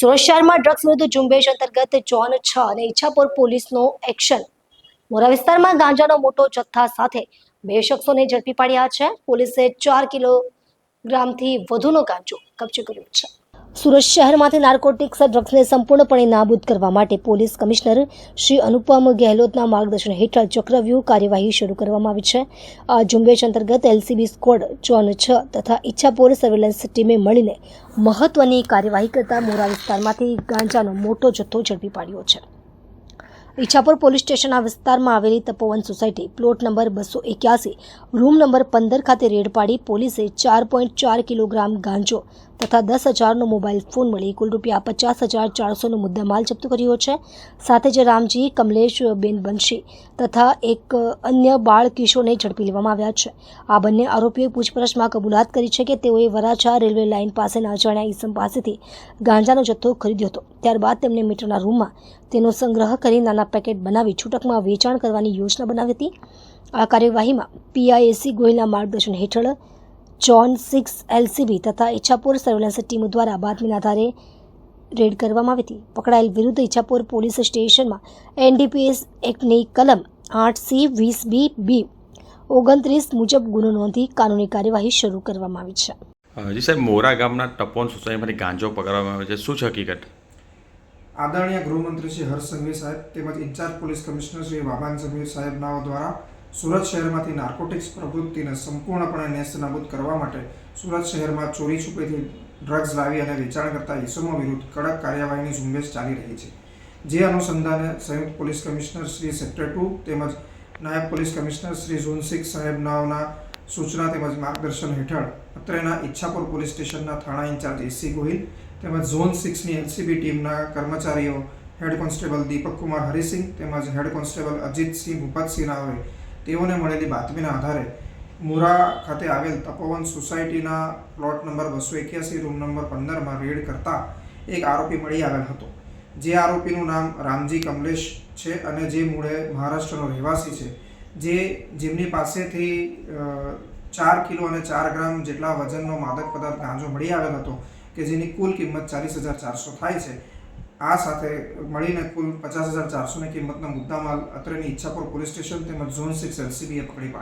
સુરત શહેરમાં ડ્રગ્સ વિરુદ્ધ ઝુંબેશ અંતર્ગત જોન છ અને ઈચ્છાપુર પોલીસનો એક્શન મોરા વિસ્તારમાં ગાંજાનો મોટો જથ્થા સાથે બે શખ્સોને ઝડપી પાડ્યા છે. પોલીસે ચાર કિલોગ્રામથી વધુનો ગાંજો કબજે કર્યો છે. સુરત શહેરમાંથી નાર્કોટિક્સ ડ્રગ્સને સંપૂર્ણપણે નાબૂદ કરવા માટે પોલીસ કમિશનર શ્રી અનુપમ ગેહલોતના માર્ગદર્શન હેઠળ ચક્રવ્યૂહ કાર્યવાહી શરૂ કરવામાં આવી છે. આ ઝુંબેશ અંતર્ગત એલસીબી સ્કોડ, ચોન છ તથા ઈચ્છાપોર સર્વેલન્સ ટીમે મળીને મહત્વની કાર્યવાહી કરતા મોરા વિસ્તારમાંથી ગાંજાનો મોટો જથ્થો ઝડપી પાડ્યો છે. ઈચ્છાપુર પોલીસ સ્ટેશનના વિસ્તારમાં આવેલી તપોવન સોસાયટી, પ્લોટ નંબર બસો એક્યાસી, રૂમ નંબર પંદર ખાતે રેડ પાડી પોલીસે ચાર પોઈન્ટ ચાર કિલોગ્રામ ગાંજો તથા દસ હજારનો મોબાઈલ ફોન મળી. કુલ રૂપિયા પચાસ હજાર ચારસોનો મુદ્દામાલ જપ્ત કર્યો છે. સાથે જ રામજી, કમલેશબેન બંશી તથા એક અન્ય બાળ કિશોરને ઝડપી લેવામાં આવ્યા છે. આ બંને આરોપીઓએ પૂછપરછમાં કબૂલાત કરી છે કે તેઓએ વરાછા રેલવે લાઇન પાસેના અજાણ્યા ઈસમ પાસેથી ગાંજાનો જથ્થો ખરીદ્યો હતો. ત્યારબાદ તેમણે મીટરના રૂમમાં તેનો સંગ્રહ કરી નાના પેકેટ બનાવી છૂટકમાં વેચાણ કરવાની યોજના બનાવી હતી. આ કાર્યવાહીમાં પીઆઈએસી ગોહિલના માર્ગદર્શન હેઠળ જોન સિક્સ એલસીબી તથા ઈચ્છાપુર સર્વેલન્સ ટીમ દ્વારા બાતમીના આધારે રેડ કરવામાં આવી હતી. પકડાયેલ વિરુદ્ધ ઈચ્છાપુર પોલીસ સ્ટેશનમાં એનડીપીએસ એક્ટની કલમ આઠ સી વીસ બી બી ઓગણત્રીસ મુજબ ગુનો નોંધી કાનૂની કાર્યવાહી શરૂ કરવામાં આવી છે. જી સાહેબ મોરા ગામના ટપોન સોસાયટીમાંથી ગાંજો પકડવામાં આવે છે. શું છે હકીકત? આદરણીય ગૃહમંત્રી શ્રી હર્ષ સંઘવી સાહેબ તેમજ ઇન્ચાર્જ પોલીસ કમિશનર શ્રી વાબાન સમીર સાહેબનાઓ દ્વારા સુરત શહેરમાંથી નાર્કોટિક્સ પ્રવૃત્તિને સંપૂર્ણપણે નેસ્તનાબૂદ કરવા માટે સુરત શહેરમાં ચોરી છુપેથી ડ્રગ્સ લાવી અને વેચાણ કરતા ઇસમો વિરુદ્ધ કડક કાર્યવાહીની ઝુંબેશ ચાલી રહી છે. જે અનુસંધાને સંયુક્ત police commissioner Shri sector two તેમજ નાયબ police commissioner Shri zone six સાહેબનાઓના સૂચના તેમજ માર્ગદર્શન હેઠળ અત્રેના ઈચ્છાપુર પોલીસ સ્ટેશનના થાણા ઇન્ચાર્જ એસી ગોહિલ તેમજ ઝોન સિક્સની એલસીબી ટીમના કર્મચારીઓ હેડ કોન્સ્ટેબલ દીપક કુમાર હરિસિંહ તેમજ હેડ કોન્સ્ટેબલ અજીતસિંહ ભૂપતસિંહ નાઓએ તેઓને મળેલી બાતમીના આધારે મુરા ખાતે આવેલ તપોવન સોસાયટીના પ્લોટ નંબર બસો એક્યાસી, રૂમ નંબર પંદરમાં રેડ કરતા એક આરોપી મળી આવેલ હતો. જે આરોપીનું નામ રામજી કમલેશ છે અને જે મૂળે મહારાષ્ટ્રનો રહેવાસી છે. જે જેમની પાસેથી ચાર કિલો અને ચાર ગ્રામ જેટલા વજનનો માદક પદાર્થ ગાંજો મળી આવેલ હતો કે જેની કુલ કિંમત ચાલીસ હજાર ચારસો થાય છે. આ સાથે મળીને કુલ પચાસ હજાર ચારસોની કિંમતના મુદ્દામાલ અત્રેની ઈચ્છાપુર પોલીસ સ્ટેશન તેમજ ઝોન સિક્સ એલસીબીએ પકડી પાડ્યા.